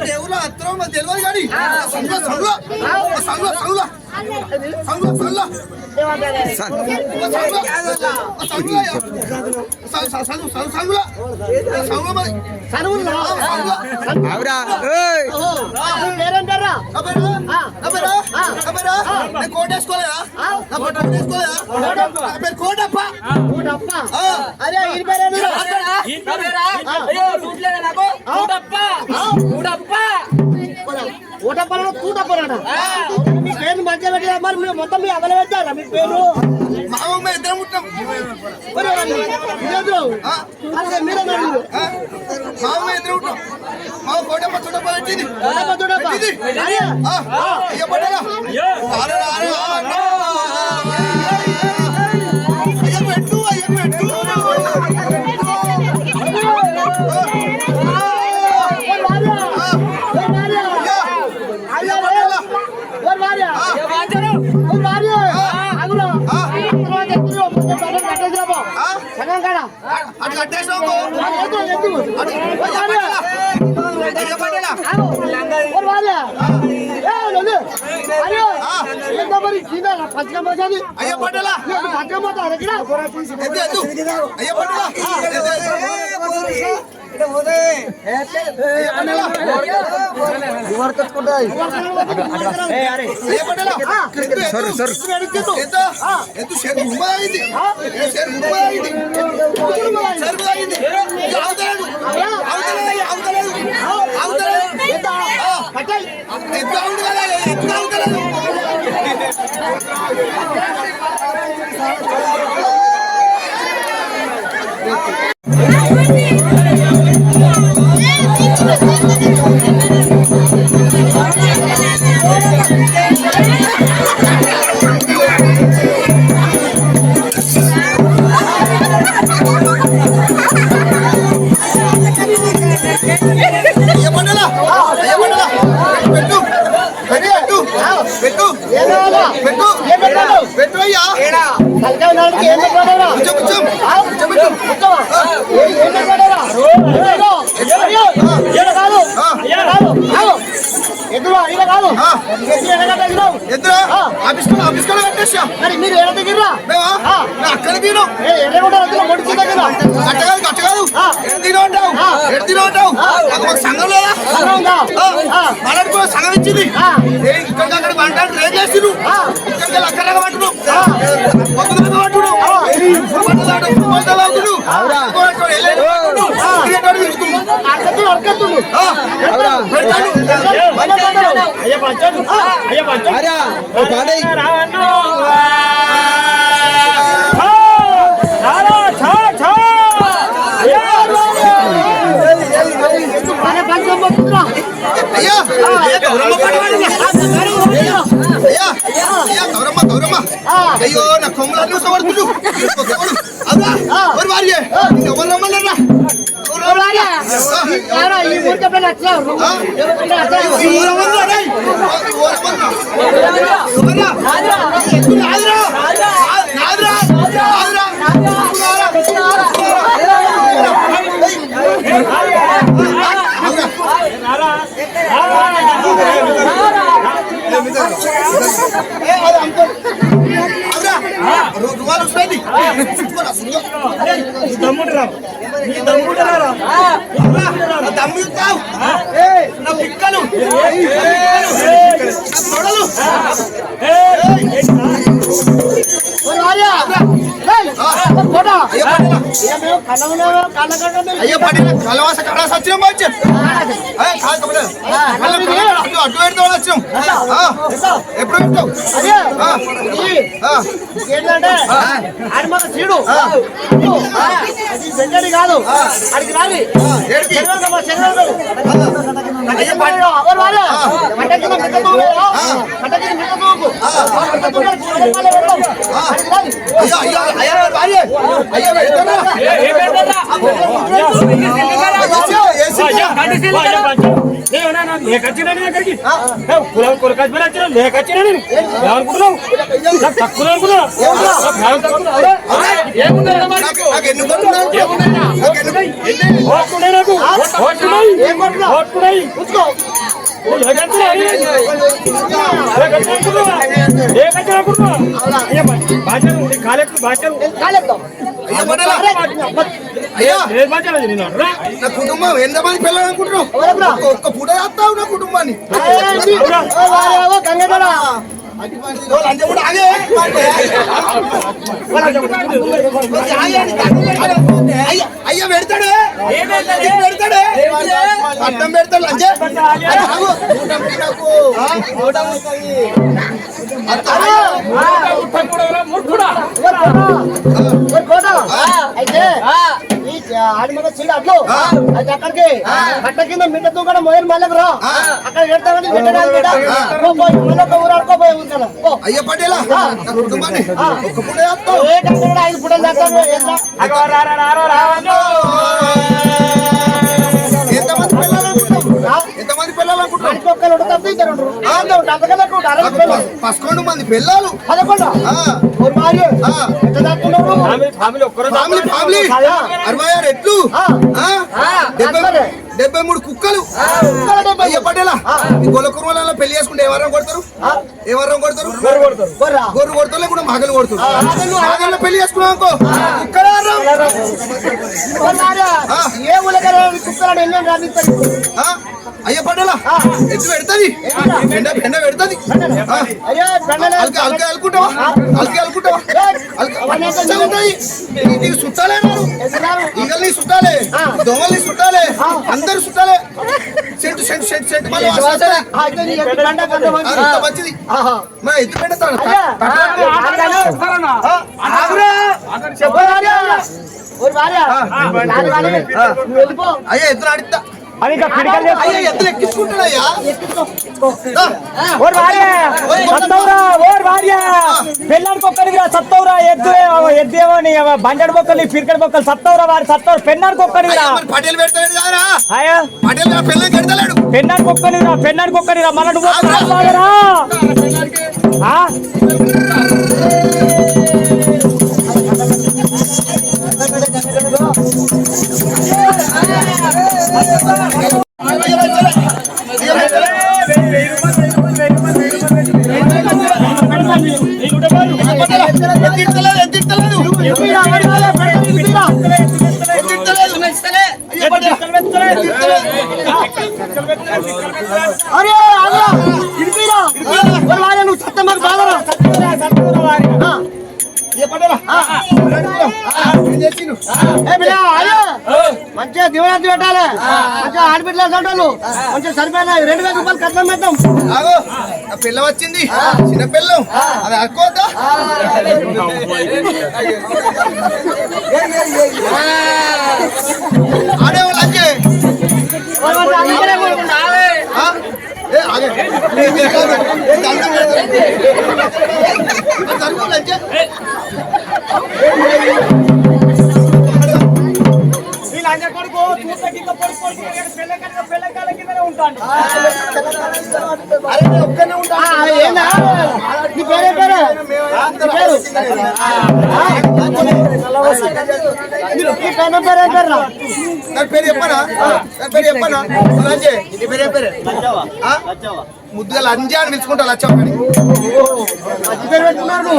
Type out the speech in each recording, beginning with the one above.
देऊला हत्तर मग देलवारी गाडी? सांगला सांगला सांगला सांगला కోటేసుకోలేదా కోటప్ప అరే ఈ పేరేంటారా ఊటప్పలో తూటప్పరాట మీ పేరు మంచిగా పెట్టారా మరి మొత్తం మీ అమలు పెట్టారా? మీ పేరు? మా కింద పచ్చగా పోసేది. అయ్య పడ్డాలా సరు సరు షేర్ ముంబై అయింది ఏ షేర్ ముంబై అయింది షేర్ ముంబై అయింది అవతలేదు. అవతలేదు అవతలేదు. అవతలేదు. ఎంత? అవును కదా ఎంత అవతలేదు అయ్య ఈడ కాదు. ఈడ కాదు. ఆగు. ఎదురు కాదు. ఆఫీస్ ఆఫీస్ కూడా కట్టేసా మరి మీరు ఎడ తగిర్రా మేమా? ఆ. నా అక్కడ తిను. ఏ ఎడగొండ వద్దు మొడిచి దగ్గర. ఎడు అంటావు. ఎడు అంటావు? సంఘం లేదా? సంఘం. మనకు కూడా సంఘం ఇచ్చింది. ఆ. ఏ ఇక్కడ అక్కడ వంటాడు రేట్ చేసి ఆ. ఇక్కడ అక్కడ పట్టుడు ఆ. పొద్దున పట్టుడు ఇప్పుడు పట్టదాడు ఇప్పుడు పట్టదాడు అవురా. అడకత్తు అడకత్తుండు అవురా పెడతాడు అయ్యా పంచాడు అయ్యా పంచాడు అరా ఓ పాడై అరే పంచం పోతుండ్రా అయ్యా అయ్యా గౌరమ్మ పడవాడినా అయ్యా అయ్యా గౌరమ్మ గౌరమ్మ అయ్యో నా కొమ్ములన్నీ ఉసపడుతుడు అదా ఎవరు వారియే ఎవరు రమ్మన్నారా అవురా. రు-. నా దమ్ము ఇస్తావు. నా పిక్కలు. నా తొడలు. అయ్యో పడిన కలవాస కళ సత్యం మంచి. అటు అటు పెడతా వచ్చినాం. ఎప్పుడు ఏంటంటే సీడు. అది కాదు. అడిగి రాలి? అయ్యో అయ్యో అయ్యో భార్య ఏ, కులం కొలకాసి మీద వచ్చినా లేకొచ్చినా నేను ఏమనుకుంటున్నావు నాకు తక్కువ అనుకున్నావు నాకు నా కుటుంబం ఎంతమంది పిల్లలు అనుకుంటున్నావు ఎవరబ్బా? ఒక్క- ఒక్క పూట చేస్తావు నా కుటుంబాన్ని గంగదరా ఓ లంచం కూడా ఆగే అయ్యా అయ్యా పెడతాడే నీకు పెడతాడే అడ్డం పెడతాడు లంచే అది ఆగు. అయితే ఈ ఆడి మీద చీడ అట్లు అయితే అక్కడికి కట్ట కింద మిట్ట తూకడం మొదలు మళ్ళీ రా అక్కడ పెడతామని పెట్టడానికి బిడ్డ. పో, పో, మళ్ళీ ఒక ఊరు ఆడుకోపోయి ఉంటాను. అయ్యా ఏ ఐదు పుట్టలు చేస్తాను పదకొండు మంది పిల్లలు? ఫ్యామిలీ ఫ్యామిలీ ఫ్యామిలీ అరవై ఆరు ఎట్లు? ఆ. ఆ? డెబ్బై మూడు కుక్కలు. ఈ గొల్ల కుర్మలలో పెళ్ళి చేసుకుంటే ఎవరం కొడతారు. ఎవరం కొడతారు? గొర్రా. కొడతారు. లేకుండా మగలు కొడతారు మగలు. పెళ్ళి చేసుకున్నాం అనుకో. ఆ. ఏ కుక్కలను ఎన్నో? అయ్య ఎత్తు పెడతది. ఎండ ఎండ పెడతది. అయ్యో. అల్క అల్క అలుకుంటావా? అల్క అలుకుంటావా? నీకు చుట్టాలే ఎందుకురారు? ఈగల్ని చుట్టాలే దోమల్ని చుట్టాలే అందరు చుట్టాలే. సెంటు సెంటు సెంటు సెంటు నీ మంచిది. మా ఎత్తు పెడతాడు అయ్యా. ఎత్తులు ఆడిస్తా అది ఇంకా పిడికలు. ఓర్ భార్య సత్తవురా ఓర్ భార్య. సత్తవురా ఎద్దు ఎద్దేమో నీ బండడి బొక్కలు పిరికడి బొక్కలు సత్తవురా వారి సత్తవురు. పెన్నానికి ఒక్కడిరా. అయ్యా, మరి పటేల్ పెడతాడు కారా అయ్యా. పటేల్ నా అరే ఆగురా. నువ్వు మాకు బాధరా. మంచిగా దివరాత్రి పెట్టాలి. మంచిగా ఆడబిడ్డలు మంచిగా సరిపోయినా. రెండు వేల రూపాయలు కట్నం పెట్టాం పిల్ల వచ్చింది. చిన్న పిల్లం. అది ఆడేవాళ్ళు అంకే ఆ? ఏ, ఆగే. ఏ, ఏ, కాదు. ఏ, దండం పెడతారు. అది సరిపోలే అంకే. ఈ లంజ కొడుకు చూస్తకి ఇంకా పొడుగు పొడుగు పెళ్ళకాల పెళ్ళకాల కిందనే ఉంటాడు అరే, నేను ఒక్కనే ఉంటా. ఆ, ఏందా నీ పేరే పేరే? నీ పేరు? నీ పేరు? పేరే పేరు? నా పేరు చెప్పనా? నా పేరు చెప్పనా? లంజే నీ పేరు ఏం పేరు? ఆ? ముద్దుగా లంజా అని పిలుచుకుంటా లచ్చమ్మని మంచి పేరు పెట్టుకున్నారు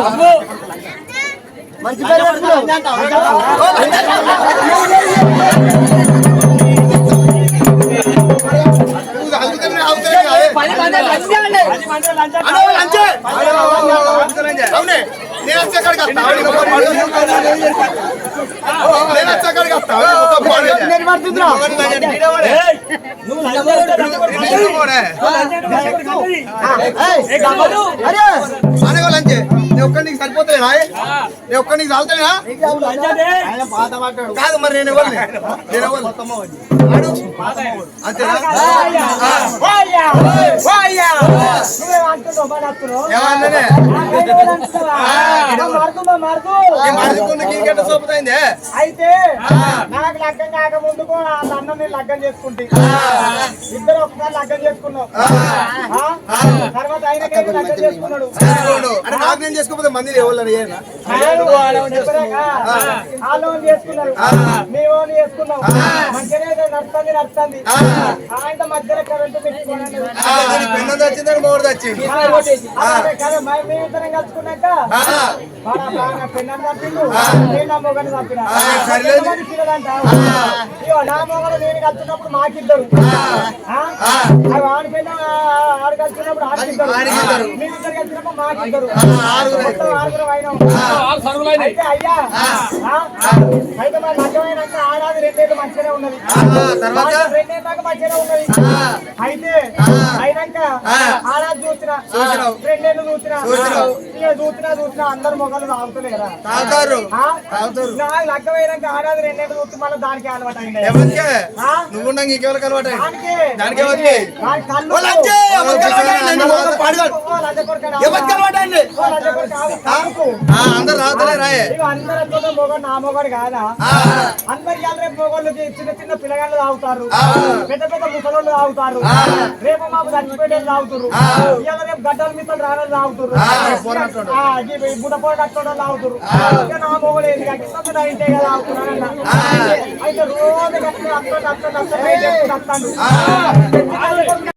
మంచి పేరు పెట్టుకున్నావు. అవునే నేను వచ్చే కాడికి వస్తా. నేను వచ్చే కాడికి వస్తా. ఆవిడ ఇంకా పోనీ. నేను పడుతుందిరా నువ్వు లంజ కొడుకు నేను పోనే. అరే. అనగో లంచే నేను ఒక్కడి నీకు సరిపోతలేనా? నేను ఒక్కడి నీకు చాలుతానా కాదు మరి నేను ఎవరిని? నేను ఎవరిని? అడు. అంతేనా? వాయ్యా అయితే నాకు లగ్గం కాక ముందుకు ఆ అన్న నేను లగ్గం చేసుకుంటే ఇద్దరు ఒకసారి లగ్గం చేసుకున్నాం. ఆ? తర్వాత ఆయనకే లగ్గం చేసుకున్నాడు? నేను చేసుకోకపోతే మంది వాళ్ళు చేసుకున్నారు మేము ఓన్ చేసుకున్నాం. మంచిగానే నడుస్తుంది నడుస్తుంది. ఆయన మధ్యలో కరెంట్ మూడు వచ్చింది మేమిద్దరం కలుసుకున్నాక సర్లేదు. నా మొగలు నేను మాకిద్దరు. ఆడి ఆడు మాకిద్దరు. ఆరుగురం. అయినాం. అయితే అయ్యా ఆ? అయితే మరి లగ్గమైనాక ఆడాది రెండేళ్ళు మంచిగానే ఉన్నది. తర్వాత? రెండేళ్ళ దాకా మంచిగానే ఉన్నది. అయితే అయినాక ఆడాది చూసిన. రెండేళ్ళు చూసిన. అందరు మొగలు తాగుతలే కదా తాగుతారు. ఆ? తాగుతారు. నాకు లగ్గమైనాక ఆడాది రెండేళ్ళు చూస్తే మళ్ళీ దానికి అలవాటు అయింది. ఎవరికే? నువ్వు నాకు ఇంకెవరికి అలవాటు దానికి. ఎవరికి? ఎవరికి అలవాటు. ఆ, అందరు రావుతలే రాయే. చిన్న చిన్న పిల్లగాళ్ళు తాగుతారు. పెద్ద పెద్ద ముసలోళ్ళు తాగుతారు. రేపు మాకు చచ్చిపోయేటోళ్ళు తాగుతారు ఇవాళ రేపు గడ్డల మిత్రులు రానలు తాగుతారు బుడపోయి కట్టడం తాగుతారు నా తాగుతున్నాను అయితే రోజు కట్టుకుని అత్తండి అత్తండి అత్తండి వస్తాను